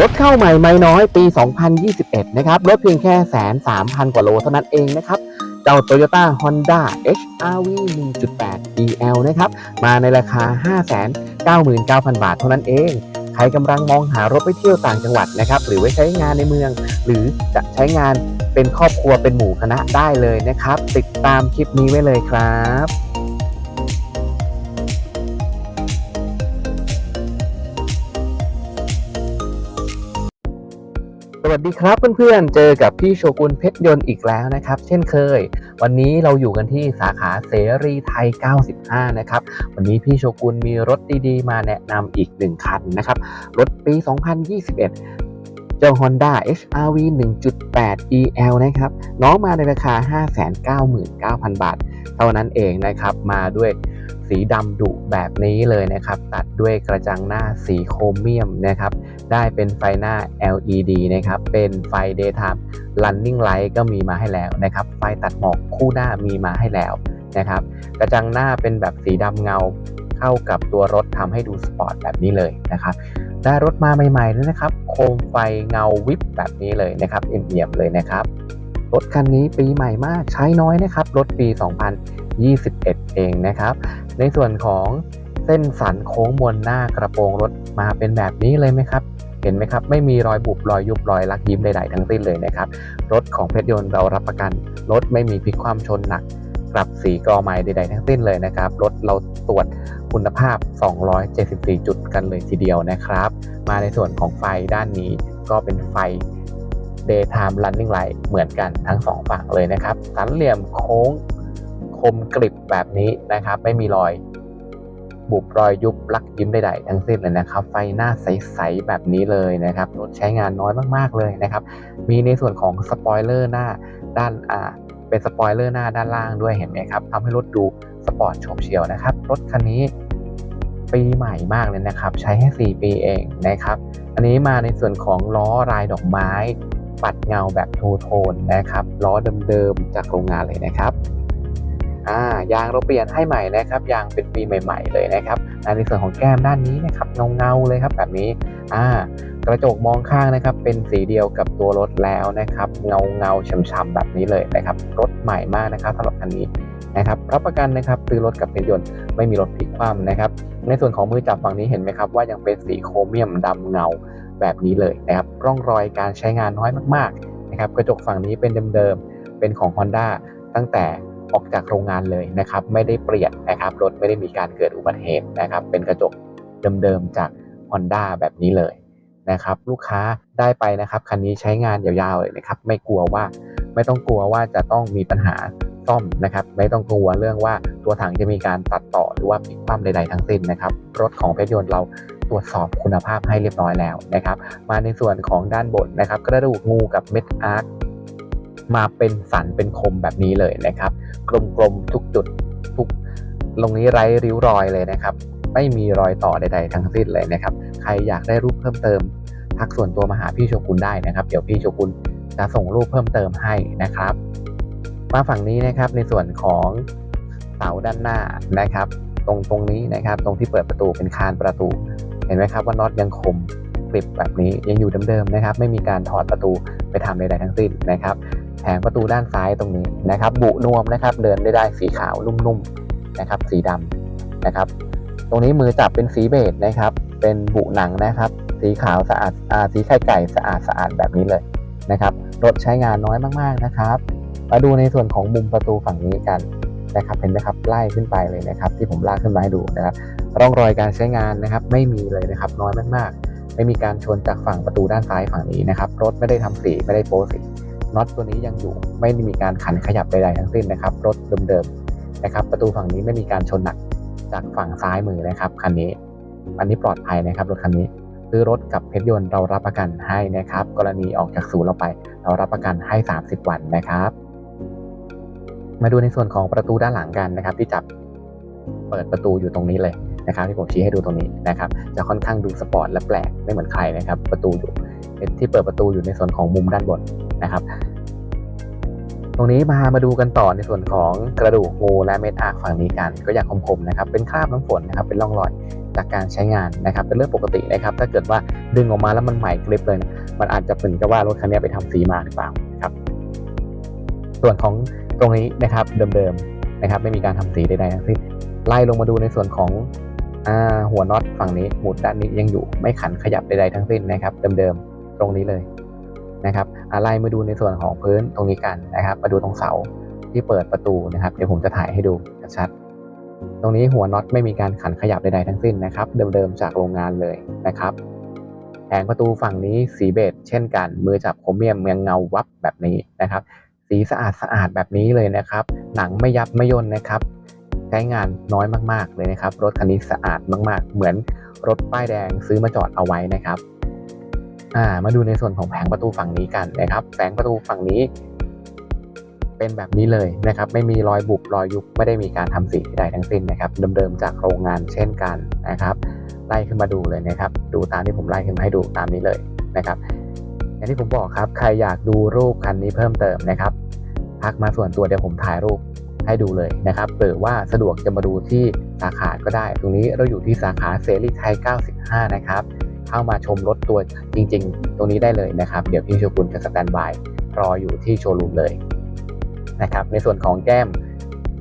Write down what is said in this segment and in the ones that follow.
รถเข้าใหม่ไม่น้อยปี 2021 นะครับ รถเพียงแค่แสนสามพันกว่าโลเท่านั้นเองนะครับ เจ้า Toyota Honda HRV 1.8 EL นะครับ มาในราคา 599,000 บาทเท่านั้นเอง ใครกำลังมองหารถไปเที่ยวต่างจังหวัดนะครับ หรือไว้ใช้งานในเมือง หรือจะใช้งานเป็นครอบครัวเป็นหมู่คณะได้เลยนะครับ ติดตามคลิปนี้ไว้เลยครับ วัสดีครับเพื่อนๆ เจอกับพี่โชกุนเพชรยนต์อีกแล้วนะครับ เช่นเคย วันนี้เราอยู่กันที่สาขาเสรีไทย 95 นะครับ วันนี้พี่โชกุนมีรถดีๆ มาแนะนำอีกหนึ่งคันนะครับ รถปี 2021เจ้า Honda HRV 1.8 EL นะครับ น้องมาในราคา 599,000 บาท เท่านั้นเองนะครับ มาด้วยสีดำดุแบบนี้เลยนะครับ ตัดด้วยกระจังหน้าสีโครเมียมนะครับ ได้เป็นไฟหน้า LED นะครับ เป็นไฟ daytime running light ก็มีมาให้แล้วนะครับ ไฟตัดหมอกคู่หน้ามีมาให้แล้วนะครับ กระจังหน้าเป็นแบบสีดำเงาเข้ากับตัวรถทำให้ดูสปอร์ตแบบนี้เลยนะครับได้รถมาใหม่ๆเลยนะครับ โคมไฟเงาวิบแบบนี้เลยนะครับ เอี่ยมๆเลยนะครับ รถคันนี้ปีใหม่มากใช้น้อยนะครับ รถปี 2021 เองนะครับ ในส่วนของเส้นสันโค้งมวลหน้ากระโปรงรถมาเป็นแบบนี้เลยไหมครับ เห็นไหมครับ ไม่มีรอยบุบรอยยุบรอยลักยิ้มใดๆทั้งสิ้นเลยนะครับ รถของเพชรยนต์เรารับประกัน รถไม่มีพลิกความชนหนักกลับสีกรอไม้ใดๆทั้งสิ้นเลยนะครับ รถเราตรวจคุณภาพ 274 จุดกันเลยทีเดียวนะครับ มาในส่วนของไฟด้านนี้ก็เป็นไฟ daytime running light เหมือนกันทั้งสองฝั่งเลยนะครับ สันเหลี่ยมโค้งคมกริบแบบนี้นะครับ ไม่มีรอย บุบรอยยุบลักยิ้มใดๆทั้งสิ้นเลยนะครับ ไฟหน้าใสๆแบบนี้เลยนะครับรถใช้งานน้อยมากๆเลยนะครับ มีในส่วนของสปอยเลอร์หน้าด้านอ่าเป็นสปอยเลอร์หน้าด้านล่างด้วยเห็นไหมครับทำให้รถดูสปอร์ตโฉบเฉี่ยวนะครับ รถคันนี้ปีใหม่มากเลยนะครับ ใช้แค่ 4 ปีเองนะครับ อันนี้มาในส่วนของล้อลายดอกไม้ ปัดเงาแบบทูโทนนะครับ ล้อเดิมๆจากโรงงานเลยนะครับ อ่ายางเราเปลี่ยนให้ใหม่นะครับยางเป็นปีใหม่ ๆ เลยนะครับในส่วนของแก้มด้านนี้นะครับเงาๆเลยครับแบบนี้อ่ากระจกมองข้างนะครับเป็นสีเดียวกับตัวรถแล้วนะครับเงาเงาๆช้ำๆแบบนี้เลยนะครับรถใหม่มากนะครับสำหรับคันนี้นะครับรับประกันนะครับซื้อรถกับเพชรยนต์ไม่มีรถพลิกคว่ำนะครับในส่วนของมือจับฝั่งนี้เห็นไหมครับว่ายังเป็นสีโครเมียมดำเงาแบบนี้เลยนะครับร่องรอยการใช้งานน้อยมากๆนะครับกระจกฝั่งนี้เป็นเดิมๆเป็นของ Honda ตั้งแต่ ออกจากโรงงานเลยนะครับ ไม่ได้เปลี่ยนนะครับ รถไม่ได้มีการเกิดอุบัติเหตุนะครับ เป็นกระจกเดิมๆจาก Honda แบบนี้เลยนะครับ ลูกค้าได้ไปนะครับ คันนี้ใช้งานยาวๆเลยนะครับ ไม่กลัวว่าไม่ต้องกลัวว่าจะต้องมีปัญหาซ่อมนะครับ ไม่ต้องกลัวเรื่องว่าตัวถังจะมีการตัดต่อหรือว่าพลิกคว่ำใดๆทั้งสิ้นนะครับ รถของเพชรยนต์เราตรวจสอบคุณภาพให้เรียบร้อยแล้วนะครับ มาในส่วนของด้านบนนะครับ กระดูกงูกับเม็ดอาร์ค มาเป็นสันเป็นคมแบบนี้เลยนะครับ กลมๆทุกจุดทุกตรงนี้ไร้ริ้วรอยเลยนะครับ ไม่มีรอยต่อใด ๆ ทั้งสิ้นเลยนะครับ ใครอยากได้รูปเพิ่มเติม ทักส่วนตัวมาหาพี่โชกุนได้นะครับ เดี๋ยวพี่โชกุนจะส่งรูปเพิ่มเติมให้นะครับ มาฝั่งนี้นะครับในส่วนของเสาด้านหน้านะครับ ตรงตรงนี้นะครับ ตรงที่เปิดประตูเป็นคานประตู เห็นไหมครับว่าน็อตยังคมกริบแบบนี้ยังอยู่เดิมๆนะครับ ไม่มีการถอดประตูไปทำใดๆทั้งสิ้นนะครับ แผงประตูด้านซ้ายตรงนี้นะครับ บุนวมนะครับ เดินได้ได้สีขาวนุ่มๆนะครับ สีดำนะครับ ตรงนี้มือจับเป็นสีเบจนะครับ เป็นบุหนังนะครับ สีขาวสะอาดอาสีไข่ไก่สะอาดสะอาดแบบนี้เลยนะครับรถใช้งานน้อยมากๆนะครับ มาดูในส่วนของมุมประตูฝั่งนี้กันนะครับเห็นไหมครับไล่ขึ้นไปเลยนะครับ ที่ผมลากขึ้นมาให้ดูนะครับร่องรอยการใช้งานนะครับ ไม่มีเลยนะครับ น้อยมากๆ ไม่มีการชนจากฝั่งประตูด้านซ้ายฝั่งนี้นะครับ รถไม่ได้ทำสีไม่ได้โป๊สี น็อตตัวนี้ยังอยู่ไม่ได้มีการขันขยับใดๆทั้งสิ้นนะครับ รถเดิมๆนะครับ ประตูฝั่งนี้ไม่มีการชนหนักจากฝั่งซ้ายมือนะครับคันนี้ อันนี้ปลอดภัยนะครับรถคันนี้ซื้อรถกับเพชรยนต์เรารับประกันให้นะครับ กรณีออกจากศูนย์เราไป เรารับประกันให้ 30 วันนะครับ มาดูในส่วนของประตูด้านหลังกันนะครับ ที่จับเปิดประตูอยู่ตรงนี้เลย นะครับที่ผมชี้ให้ดูตรงนี้นะครับจะค่อนข้างดูสปอร์ตและแปลกไม่เหมือนใครนะครับประตูอยู่ที่เปิดประตูอยู่ในส่วนของมุมด้านบนนะครับ ตรงนี้มามาดูกันต่อในส่วนของกระดูกงูและเม็ดอาร์ฝั่งนี้กัน ก็อย่างคมๆนะครับเป็นคราบน้ำฝนนะครับเป็นร่องรอยจากการใช้งานนะครับเป็นเรื่องปกตินะครับถ้าเกิดว่าดึงออกมาแล้วมันใหม่กริบเลยนะมันอาจจะเป็นกับว่ารถคันนี้ไปทำสีมาหรือเปล่านะครับ ส่วนของตรงนี้นะครับเดิมๆนะครับไม่มีการทำสีใดๆทั้งสิ้นไล่ลงมาดูในส่วนของ อ่าหัวน็อตฝั่งนี้หมุดด้านนี้ยังอยู่ไม่ขันขยับใดๆทั้งสิ้นนะครับ เดิมๆตรงนี้เลยนะครับอ่าไล่มาดูในส่วนของพื้นตรงนี้กันนะครับมาดูตรงเสาที่เปิดประตูนะครับเดี๋ยวผมจะถ่ายให้ดูชัดๆตรงนี้หัวน็อตไม่มีการขันขยับใดๆทั้งสิ้นนะครับ เดิมๆจากโรงงานเลยนะครับแผงประตูฝั่งนี้สีเบจเช่นกัน มือจับโครเมียมยังเงาวับแบบนี้นะครับ สีสะอาดสะอาดแบบนี้เลยนะครับ หนังไม่ยับไม่ย่นนะครับ ช้งานน้อยมากๆเลยนะครับ รถคันนี้สะอาดมาก ๆ เหมือนรถป้ายแดงซื้อมาจอดเอาไว้นะครับามาดูในส่วนของแผงประตูฝั่งนี้กันนะครับ แผงประตูฝั่งนี้ เป็นแบบนี้เลยนะครับ ไม่มีรอยบุบรอยยุบไม่ได้มีการทำสีใดทั้งสิ้นนะครับ เดิมๆจากโรงงานเช่นกันนะครับไล่ขึ้นมาดูเลยนะครับ ดูตามที่ผมไล่ขึ้นมาให้ดูตามนี้เลยนะครับ อย่างที่ผมบอกครับ ใครอยากดูรูปคันนี้เพิ่มเติมนะครับทักมาส่วนตัวเดี๋ยวผมถ่ายรูป ให้ดูเลยนะครับหรือว่าสะดวกจะมาดูที่สาขาก็ได้ ตรงนี้เราอยู่ที่สาขาเสรีไทย 95 นะครับ เข้ามาชมรถตัวจริง ๆ ตรงนี้ได้เลยนะครับ เดี๋ยวพี่โชกุนจะสแตนบายรออยู่ที่โชว์รูมเลยนะครับในส่วนของแก้ม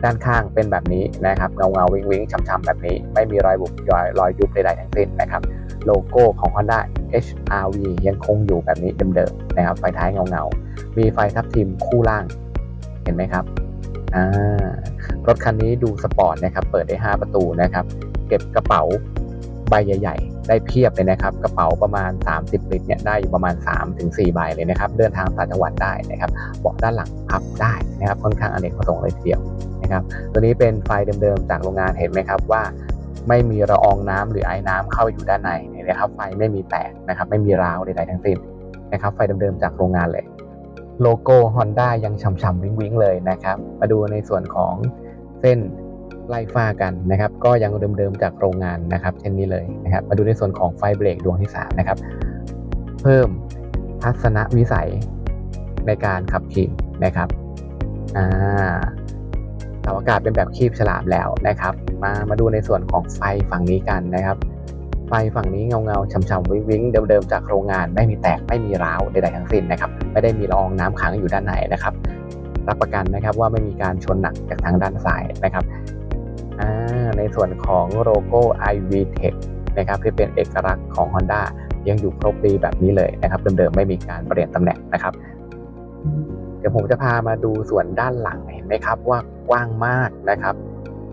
ด้านข้างเป็นแบบนี้นะครับเงาเงาๆวิงวิงๆช้ำๆแบบนี้ ไม่มีรอยบุบรอยรอยยุบใดๆทั้งสิ้นนะครับ โลโก้ของ Honda HRV ยังคงอยู่แบบนี้เดิมๆนะครับไฟท้ายเงาๆมีไฟทับทิมคู่ล่าง เห็นไหมครับ อ่ารถคันนี้ดูสปอร์ตนะครับ เปิดได้ 5 ประตูนะครับ เก็บกระเป๋าใบใหญ่ ๆ ได้เพียบเลยนะครับ กระเป๋าประมาณ 30 ลิตรเนี่ยได้อยู่ประมาณ 3-4 ใบเลยนะครับ เดินทางต่างจังหวัดได้นะครับ เบาะด้านหลังพับได้นะครับ ค่อนข้างอเนกประสงค์เลยทีเดียวนะครับ ตัวนี้เป็นไฟเดิมๆจากโรงงานเห็นไหมครับว่าไม่มีละอองน้ำหรือไอ้น้ำเข้าอยู่ด้านในนะครับ ไฟไม่มีแตกนะครับ ไม่มีร้าวใดๆทั้งสิ้นนะครับ ไฟเดิมๆจากโรงงานเลย โลโก้ Honda ยังฉ่ำๆวิ้งๆเลยนะครับ มาดูในส่วนของเส้นไล่ฟ้ากันนะครับ ก็ยังเดิมๆจากโรงงานนะครับเช่นนี้เลยนะครับ มาดูในส่วนของไฟเบรกดวงที่3นะครับ เพิ่มทัศนวิสัยในการขับขี่นะครับอ่าเสาอากาศเป็นแบบคีบฉลามแล้วนะครับ มามาดูในส่วนของไฟฝั่งนี้กันนะครับ ฟฝั่งนี้เงาเงาๆฉ่ำๆวิ้งๆเดิมๆจากโรงงานไม่มีแตกไม่มีร้าวใดๆทั้งสิ้นนะครับไม่ได้มีละอองน้ำขังอยู่ด้านในนะครับรับประกันนะครับว่าไม่มีการชนหนักจากทางด้านซ้ายนะครับในส่วนของโลโก้ iV Tech นะครับที่เป็นเอกลักษณ์ของ Honda ยังอยู่ครบดีแบบนี้เลยนะครับเดิมๆไม่มีการเปลี่ยนตำแหน่งนะครับเดี๋ยวผมจะพามาดูส่วนด้านหลังเห็นไหมครับว่ากว้างมากนะครับ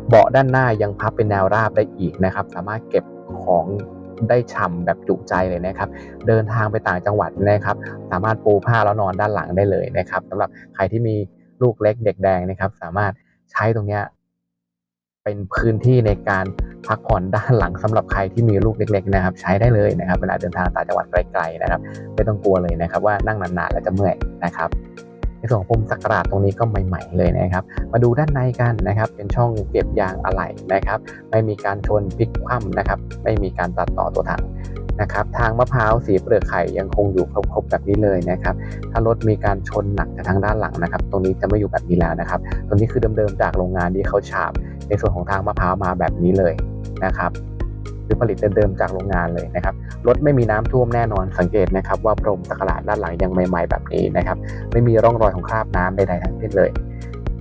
เบาะด้านหน้ายังพับเป็นแนวราบได้อีกนะครับ สามารถเก็บ ของได้ฉ่ำแบบจุใจเลยนะครับ เดินทางไปต่างจังหวัดนะครับ สามารถปูผ้าแล้วนอนด้านหลังได้เลยนะครับสำหรับใครที่มีลูกเล็กเด็กแดงนะครับ สามารถใช้ตรงเนี้ยเป็นพื้นที่ในการพักผ่อนด้านหลังสำหรับใครที่มีลูกเล็ก ๆ นะครับ ใช้ได้เลยนะครับ เวลาเดินทางต่างจังหวัดไกลๆนะครับไม่ต้องกลัวเลยนะครับ ว่านั่งนานๆแล้วจะเมื่อยนะครับ ในส่วนของปุ่มสักการะตรงนี้ก็ใหม่ ๆ เลยนะครับ มาดูด้านในกันนะครับ เป็นช่องเก็บยางอะไหล่นะครับ ไม่มีการชนพลิกคว่ำนะครับ ไม่มีการตัดต่อตัวถังนะครับทางมะพร้าวสีเปลือกไข่ยังคงอยู่ครบๆแบบนี้เลยนะครับถ้ารถมีการชนหนักจากทางด้านหลังนะครับ ตรงนี้จะไม่อยู่แบบนี้แล้วนะครับตรงนี้คือเดิมๆจากโรงงานที่เขาฉาบ ในส่วนของทางมะพร้าวมาแบบนี้เลยนะครับ คือผลิตเดิมๆจากโรงงานเลยนะครับรถไม่มีน้ำท่วมแน่นอนสังเกตนะครับว่าพรมสักการะด้านหลังยังใหม่ๆแบบนี้นะครับไม่มีร่องรอยของคราบน้ำใดๆทั้งสิ้นเลย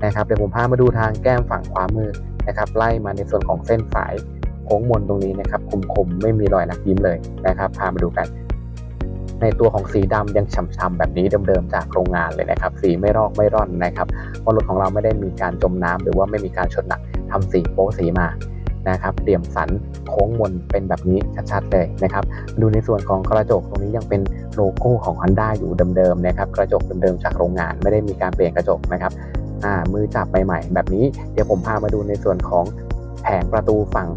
นะครับเดี๋ยวผมพามาดูทางแก้มฝั่งขวามือนะครับไล่มาในส่วนของเส้นสายโค้งมนตรงนี้นะครับคมๆไม่มีรอยลักยิ้มเลยนะครับพามาดูกันในตัวของสีดำยังฉ่ำๆแบบนี้เดิมๆจากโรงงานเลยนะครับ สีไม่รอกไม่ร่อนนะครับเพราะรถของเราไม่ได้มีการจมน้ำหรือว่าไม่มีการชนหนักทำสีโป๊สีมา นะครับเดี่ยมสันโค้งมนเป็นแบบนี้ชัดๆเลยนะครับดูในส่วนของกระจกตรงนี้ยังเป็นโลโก้ของ Honda อยู่เดิมๆนะครับกระจกเดิมๆจากโรงงานไม่ได้มีการเปลี่ยนกระจกนะครับอ่ามือจับใหม่ๆแบบนี้เดี๋ยวผมพามาดูในส่วนของแผงประตูฝั่ง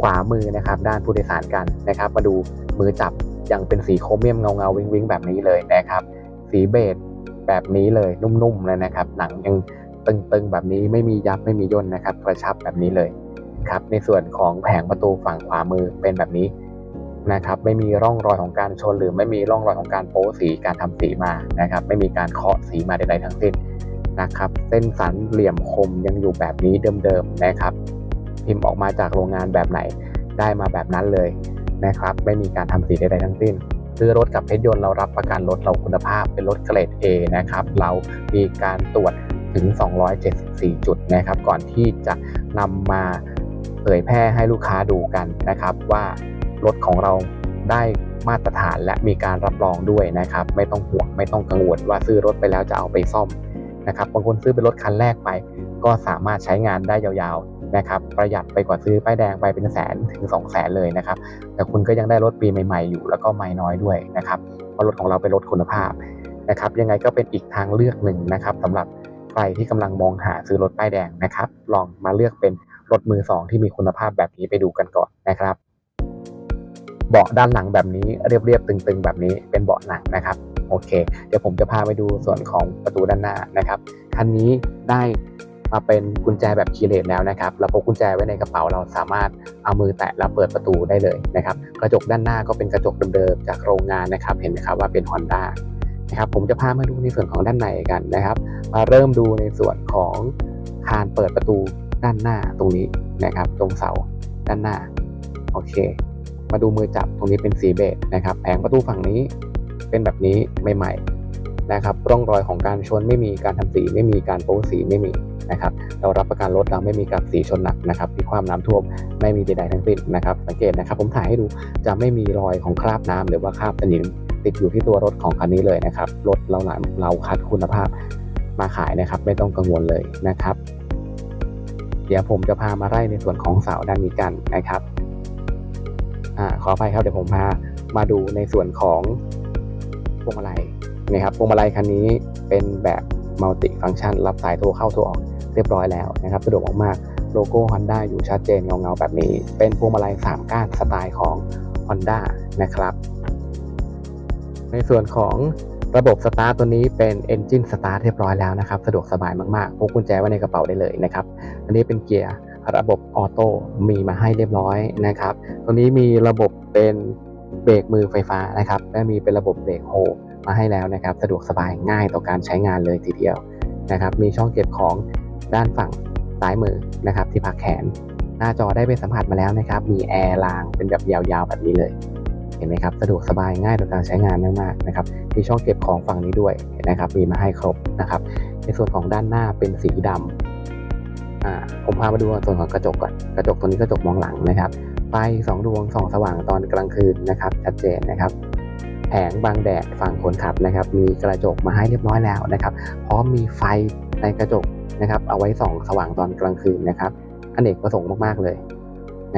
ขวามือนะครับด้านผู้โดยสารกันนะครับ มาดูมือจับยังเป็นสีโครเมียมเงาๆวิงๆแบบนี้เลยนะครับ สีเบจแบบนี้เลยนุ่มๆเลยนะครับ หนังยังตึงๆแบบนี้ไม่มียับไม่มีย่นนะครับกระชับแบบนี้เลย ครับในส่วนของแผงประตูฝั่งขวามือเป็นแบบนี้นะครับไม่มีร่องรอยของการชนหรือไม่มีร่องรอยของการโป๊สีการทำสีมานะครับ ไม่มีการเคาะสีมาใดๆทั้งสิ้นนะครับ เส้นสันเหลี่ยมคมยังอยู่แบบนี้เดิมๆนะครับ พิมพ์ออกมาจากโรงงานแบบไหนได้มาแบบนั้นเลยนะครับ ไม่มีการทำสีใดๆทั้งสิ้นซื้อรถกับเพชรยนต์เรารับประกันรถเราคุณภาพเป็นรถเกรด A นะครับ เรามีการตรวจถึง 274 จุดนะครับ ก่อนที่จะนำมา เผยแพร่ให้ลูกค้าดูกันนะครับ ว่ารถของเราได้มาตรฐานและมีการรับรองด้วยนะครับ ไม่ต้องห่วงไม่ต้องกังวลว่าซื้อรถไปแล้วจะเอาไปซ่อมนะครับบางคนซื้อเป็นรถคันแรกไป ก็สามารถใช้งานได้ยาวๆนะครับประหยัดไปกว่าซื้อป้ายแดงไปเป็นแสนถึง2 0 0แสนเลยนะครับแต่คุณก็ยังได้รถปีใหม่ๆอยู่แล้วก็ไม่น้อยด้วยนะครับเพราะรถของเราเป็นรถคุณภาพนะครับยังไงก็เป็นอีกทางเลือกหนึ่งนะครับสำหรับใครที่กำลังมองหาซื้อรถป้ายแดงนะครับ ลองมาเลือกเป็น รถมือสองที่มีคุณภาพแบบนี้ไปดูกันก่อนนะครับ เบาะด้านหลังแบบนี้เรียบๆตึงๆ แบบนี้เป็นเบาะหนังนะครับโอเค เดี๋ยวผมจะพาไปดูส่วนของประตูด้านหน้านะครับคันนี้ได้มาเป็นกุญแจแบบคีย์เลสแล้วนะครับเราพกกุญแจไว้ในกระเป๋าเราสามารถเอามือแตะแล้วเปิดประตูได้เลยนะครับ กระจกด้านหน้าก็เป็นกระจกเดิมๆจากโรงงานนะครับ เห็นไหมครับว่าเป็น Honda นะครับ ผมจะพามาดูในส่วนของด้านในกันนะครับ มาเริ่มดูในส่วนของคานเปิดประตู ด้านหน้าตรงนี้นะครับ ตรงเสาด้านหน้า โอเค มาดูมือจับตรงนี้เป็นสีเบจนะครับแผงประตูฝั่งนี้เป็นแบบนี้ใหม่ๆนะครับ ร่องรอยของการชนไม่มีการทำสีไม่มีการโป๊สีไม่มีนะครับเรารับประกันรถเราไม่มีการสีชนหนักนะครับที่ความน้ำท่วมไม่มีใดๆทั้งสิ้นนะครับ สังเกตนะครับ ผมถ่ายให้ดูจะไม่มีรอยของคราบน้ำหรือว่าคราบสนิมติดอยู่ที่ตัวรถของคันนี้เลยนะครับรถเราหลายเราคัดคุณภาพมาขายนะครับ ไม่ต้องกังวลเลยนะครับ เดี๋ยวผมจะพามาไล่ในส่วนของเสาด้านนี้กันนะครับอขออภัยครับเดี๋ยวผมพามาดูในส่วนของพวงมาลัยนะครับพวงมาลัยคันนี้เป็นแบบมัลติฟัง c t ชัน รับสายโทรเข้าโทรออกเรียบร้อยแล้วนะครับสะดวกมากๆโลโก้ Honda อยู่ชัดเจนเงาๆแบบนี้ เป็นพวงมาลัย3ก้านสไตล์ของ Honda นะครับ ในส่วนของ ระบบสตาร์ทตัวนี้เป็น Engine Start เรียบร้อยแล้วนะครับ สะดวกสบายมากๆ พกกุญแจไว้ในกระเป๋าได้เลยนะครับ อันนี้เป็นเกียร์ระบบออโต้มีมาให้เรียบร้อยนะครับตรงนี้มีระบบเป็นเบรกมือไฟฟ้านะครับ และมีเป็นระบบเบรกโฮมาให้แล้วนะครับ สะดวกสบายง่ายต่อการใช้งานเลยทีเดียวนะครับ มีช่องเก็บของด้านฝั่งซ้ายมือนะครับที่พักแขน หน้าจอได้ไปสัมผัสมาแล้วนะครับ มีแอร์รางเป็นแบบยาวๆแบบนี้เลย เห็นไหมครับ สะดวกสบายง่ายต่อการใช้งานมากๆนะครับมีช่องเก็บของฝั่งนี้ด้วยนะครับ มีมาให้ครบนะครับ ในส่วนของด้านหน้าเป็นสีดำอ่าผมพามาดูส่วนของกระจกก่อนกระจกตัวนี้กระจกมองหลังนะครับไฟสองดวงส่องสว่างตอนกลางคืนนะครับ ชัดเจนนะครับแผงบังแดดฝั่งคนขับนะครับ มีกระจกมาให้เรียบร้อยแล้วนะครับพร้อมมีไฟในกระจกนะครับ เอาไว้ส่องสว่างตอนกลางคืนนะครับอเนกประสงค์มากๆเลย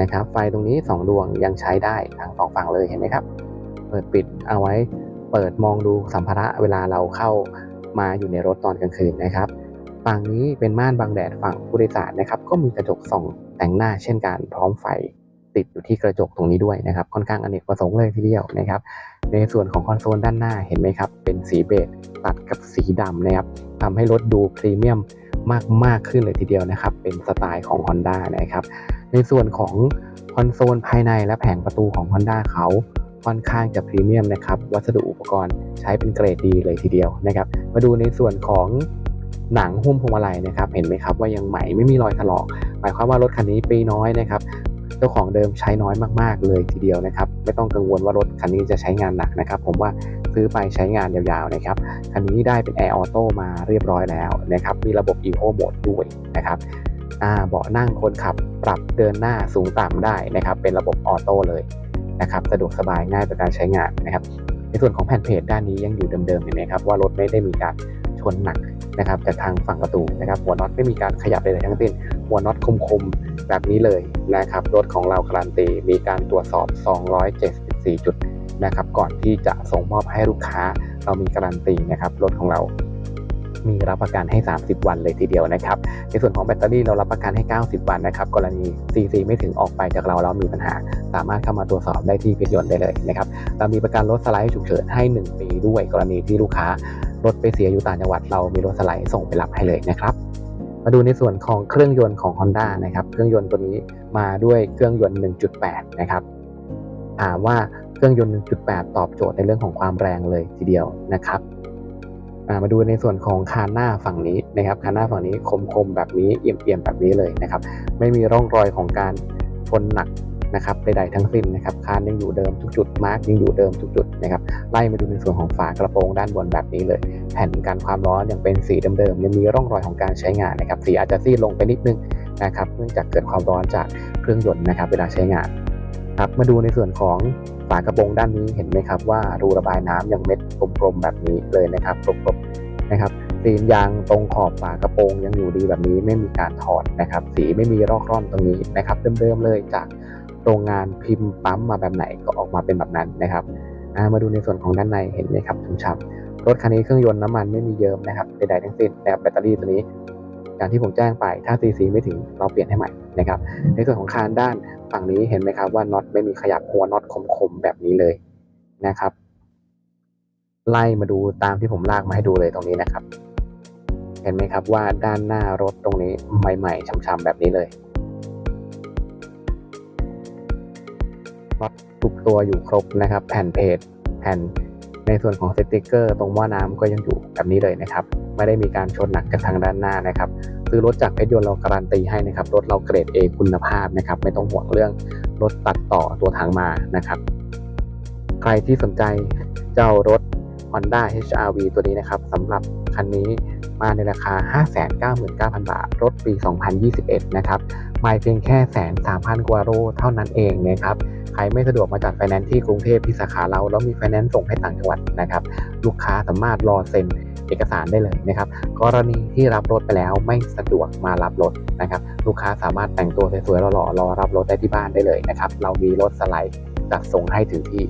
นะครับไฟตรงนี้ 2 ดวงยังใช้ได้ทั้งสองฝั่งเลยเห็นไหมครับ เปิดปิดเอาไว้เปิดมองดูสัมภาระเวลาเราเข้ามาอยู่ในรถตอนกลางคืนนะครับ ฝั่งนี้เป็นม่านบังแดดฝั่งผู้โดยสารนะครับ ก็มีกระจกส่องแต่งหน้าเช่นกันพร้อมไฟติดอยู่ที่กระจกตรงนี้ด้วยนะครับ ค่อนข้างอเนกประสงค์เลยทีเดียวนะครับ ในส่วนของคอนโซลด้านหน้าเห็นไหมครับ เป็นสีเบจตัดกับสีดำนะครับทำให้รถดูพรีเมียมมากมากขึ้นเลยทีเดียวนะครับ เป็นสไตล์ของ Honda นะครับ ในส่วนของคอนโซลภายในและแผงประตูของ Honda เขาค่อนข้างจะพรีเมียมนะครับ วัสดุอุปกรณ์ใช้เป็นเกรดดีเลยทีเดียวนะครับ มาดูในส่วนของหนังหุ้มพวงมาลัยนะครับ เห็นไหมครับว่ายังใหม่ไม่มีรอยถลอก หมายความว่ารถคันนี้ปีน้อยนะครับ เจ้าของเดิมใช้น้อยมากๆเลยทีเดียวนะครับ ไม่ต้องกังวลว่ารถคันนี้จะใช้งานหนักนะครับ ผมว่าซื้อไปใช้งานยาวๆนะครับ คันนี้ได้เป็น Air Auto มาเรียบร้อยแล้วนะครับ มีระบบ Eco Mode ด้วยนะครับ เบาะนั่งคนขับปรับเดินหน้าสูงต่ำได้นะครับ เป็นระบบออโต้เลยนะครับสะดวกสบายง่ายต่อการใช้งานนะครับ ในส่วนของแผ่นเพจด้านนี้ยังอยู่เดิมๆเห็นไหมครับว่ารถไม่ได้มีการชนหนักนะครับจากทางฝั่งประตูนะครับหัวน็อตไม่มีการขยับใดๆทั้งสิ้น หัวน็อตคมๆแบบนี้เลยนะครับรถของเราการันตีมีการตรวจสอบ 274 จุดนะครับก่อนที่จะส่งมอบให้ลูกค้าเรามีการันตีนะครับรถของเรา มีรับประกันให้ 30 วันเลยทีเดียวนะครับ ในส่วนของแบตเตอรี่เรารับประกันให้ 90 วันนะครับ กรณี CC ไม่ถึงออกไปจากเราแล้วมีปัญหา สามารถเข้ามาตรวจสอบได้ที่พิจยนต์ได้เลยนะครับ เรามีประกันรถสไลด์ฉุกเฉินให้ 1 ปีด้วย กรณีที่ลูกค้ารถไปเสียอยู่ต่างจังหวัด เรามีรถสไลด์ส่งไปรับให้เลยนะครับมาดูในส่วนของเครื่องยนต์ของ Honda นะครับ เครื่องยนต์ตัวนี้มาด้วยเครื่องยนต์ 1.8 นะครับถามว่าเครื่องยนต์ 1.8 ตอบโจทย์ในเรื่องของความแรงเลยทีเดียวนะครับ มาดูในส่วนของคานหน้าฝั่งนี้นะครับคานหน้าฝั่งนี้คมๆแบบนี้เอี่ยมๆแบบนี้เลยนะครับ ไม่มีร่องรอยของการชนหนักนะครับใดๆทั้งสิ้นนะครับคานยังอยู่เดิมทุกจุดมาร์กยังอยู่เดิมทุกจุดนะครับไล่มาดูในส่วนของฝากระโปรงด้านบนแบบนี้เลย แผ่นกันความร้อนยังเป็นสีเดิมๆยังมีร่องรอยของการใช้งานนะครับสีอาจจะซีดลงไปนิดนึงนะครับเนื่องจากเกิดความร้อนจากเครื่องยนต์นะครับเวลาใช้งาน ครับมาดูในส่วนของฝากระโปรงด้านนี้เห็นไหมครับว่ารูระบายน้ำยังเม็ดกลมๆแบบนี้เลยนะครับกลมๆนะครับสียางตรงขอบฝากระโปรงยังอยู่ดีแบบนี้ไม่มีการถอดนะครับ สีไม่มีรอกร่อนตรงนี้นะครับเดิมๆเลยจากโรงงานพิมพ์ปั๊มมาแบบไหนก็ออกมาเป็นแบบนั้นนะครับมาดูในส่วนของด้านในเห็นไหมครับชุ่มๆรถคันนี้เครื่องยนต์น้ำมันไม่มีเยิ้มนะครับใดๆทั้งสิ้นนะครับแบตเตอรี่ตัวนี้ อย่างที่ผมแจ้งไป ถ้า CC ไม่ถึงเราเปลี่ยนให้ใหม่นะครับ ในส่วนของคานด้านฝั่งนี้เห็นไหมครับว่าน็อตไม่มีขยับหัวน็อตคมๆแบบนี้เลยนะครับ ไล่มาดูตามที่ผมลากมาให้ดูเลยตรงนี้นะครับ เห็นไหมครับว่าด้านหน้ารถตรงนี้ใหม่ๆช้ำๆแบบนี้เลยน็อตทุกตัวอยู่ครบนะครับ แผ่นเพจแผ่นในส่วนของสติกเกอร์ ตรงหม้อน้ำก็ยังอยู่แบบนี้เลยนะครับ ไม่ได้มีการชนหนักจากทางด้านหน้านะครับซื้อรถจากเพชรยนต์เราการันตีให้นะครับรถเราเกรด A คุณภาพนะครับไม่ต้องห่วงเรื่องรถตัดต่อตัวถังมานะครับ ใครที่สนใจเจ้ารถ Honda HR-V ตัวนี้นะครับสำหรับคันนี้มาในราคา 599,000 บาท รถปี 2021 นะครับไม่เพียงแค่แสนสามพันกว่าโลเท่านั้นเองนะครับ ใครไม่สะดวกมาจัดไฟแนนซ์ที่กรุงเทพที่สาขาเรา แล้วมีไฟแนนซ์ส่งให้ต่างจังหวัดนะครับ ลูกค้าสามารถรอเซ็น เอกสารได้เลยนะครับ กรณีที่รับรถไปแล้วไม่สะดวกมารับรถนะครับ ลูกค้าสามารถแต่งตัวสวยๆหล่อๆรอรับรถได้ที่บ้านได้เลยนะครับ เรามีรถสไลด์จัดส่งให้ถึงที่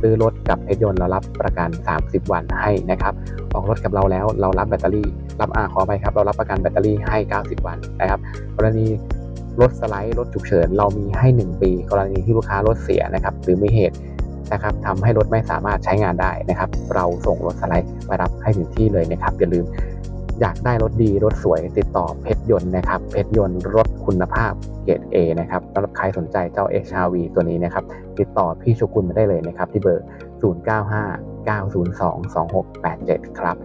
ซื้อรถกับเพชรยนต์เรารับประกัน 30 วันให้นะครับ ออกรถกับเราแล้วเรารับแบตเตอรี่ รับอาขอไปครับ เรารับประกันแบตเตอรี่ให้ 90 วันนะครับ กรณีรถสไลด์รถฉุกเฉินเรามีให้ 1 ปี กรณีที่ลูกค้ารถเสียนะครับหรือมีเหตุ นะครับทำให้รถไม่สามารถใช้งานได้นะครับ เราส่งรถสไลด์ไปรับให้ถึงที่เลยนะครับ อย่าลืมอยากได้รถดีรถสวยติดต่อเพชรยนต์นะครับเพชรยนต์รถคุณภาพเกรด A นะครับสำหรับใครสนใจเจ้า HRV ตัวนี้นะครับ ติดต่อพี่โชกุนมาได้เลยนะครับ ที่เบอร์ 0959022687 ครับ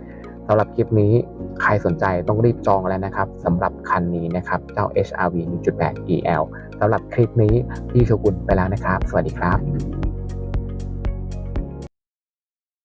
สำหรับคลิปนี้ใครสนใจต้องรีบจองแล้วนะครับสำหรับคันนี้นะครับ เจ้า HRV 1.8 EL สำหรับคลิปนี้พี่โชกุนไปแล้วนะครับ สวัสดีครับ